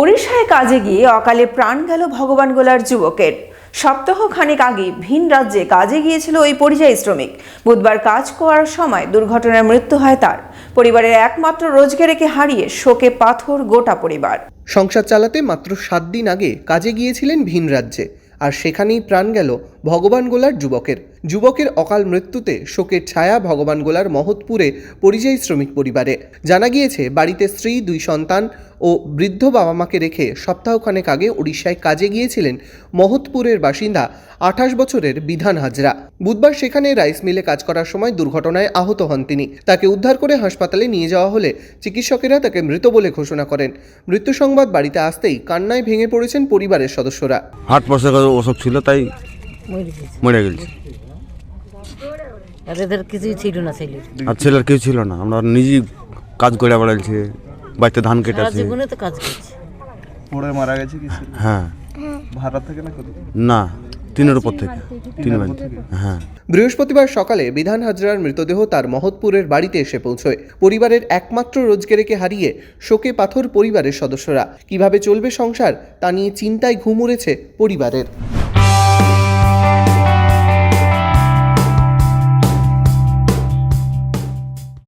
ওড়িশায় কাজে গিয়ে অকালে প্রাণ গেল ভগবান গোলার যুবকের। সপ্তাহ খানেক আগে ভিন রাজ্যে কাজে গিয়েছিল ওই পরিযায়ী শ্রমিক। বুধবার কাজ করার সময় দুর্ঘটনায় মৃত্যু হয় তার। পরিবারের একমাত্র রোজগারেকে হারিয়ে শোকে পাথর গোটা পরিবার। সংসার চালাতে মাত্র সাত দিন আগে কাজে গিয়েছিলেন ভিন রাজ্যে। আর সেখানেই প্রাণ গেল ভগবান গোলার যুবকের। যুবকের অকাল মৃত্যুতে শোকের ছায়া ভগবান গোলার মহৎপুরে পরিযায়ী শ্রমিক পরিবারে। জানা গিয়েছে বাড়িতে স্ত্রী দুই সন্তান ও বৃদ্ধ বাবা মাকে রেখে সপ্তাহখানেক আগে উড়িষ্যায় কাজে গিয়েছিলেন মহৎপুরের বাসিন্দা আঠাশ বছরের বিধান হাজরা। বুধবার সেখানে রাইস মিলে কাজ করার সময় দুর্ঘটনায় আহত হন তিনি। তাকে উদ্ধার করে হাসপাতালে নিয়ে যাওয়া হলে চিকিৎসকেরা তাকে মৃত বলে ঘোষণা করেন। মৃত্যু সংবাদ বাড়িতে আসতেই কান্নায় ভেঙে পড়েছেন পরিবারের সদস্যরা। হার্ট প্রসেস অসুখ ছিল তাই মরে গেছে। এদের কিছুই ছিল না ছেলের। আর ছেলের কেউ ছিল না। আমরা নিজেই কাজ করে বেড়াইছে বাড়িতে ধান সারা কেটেছে জীবনে তো কাজ করছে। পড়ে মারা গেছে কি ছিল? হ্যাঁ। ভাড়া থেকে না না তিনের উপর থেকে। তিন বাড়ি হ্যাঁ। বৃহস্পতিবার সকালে বিধান হাজরার মৃতদেহ তার মহৎপুরের বাড়িতে এসে পৌঁছয়। পরিবারের একমাত্র রোজগেরেকে হারিয়ে শোকে পাথর পরিবারের সদস্যরা। কীভাবে চলবে সংসার তা নিয়ে চিন্তায় ঘুম উড়েছে পরিবারের।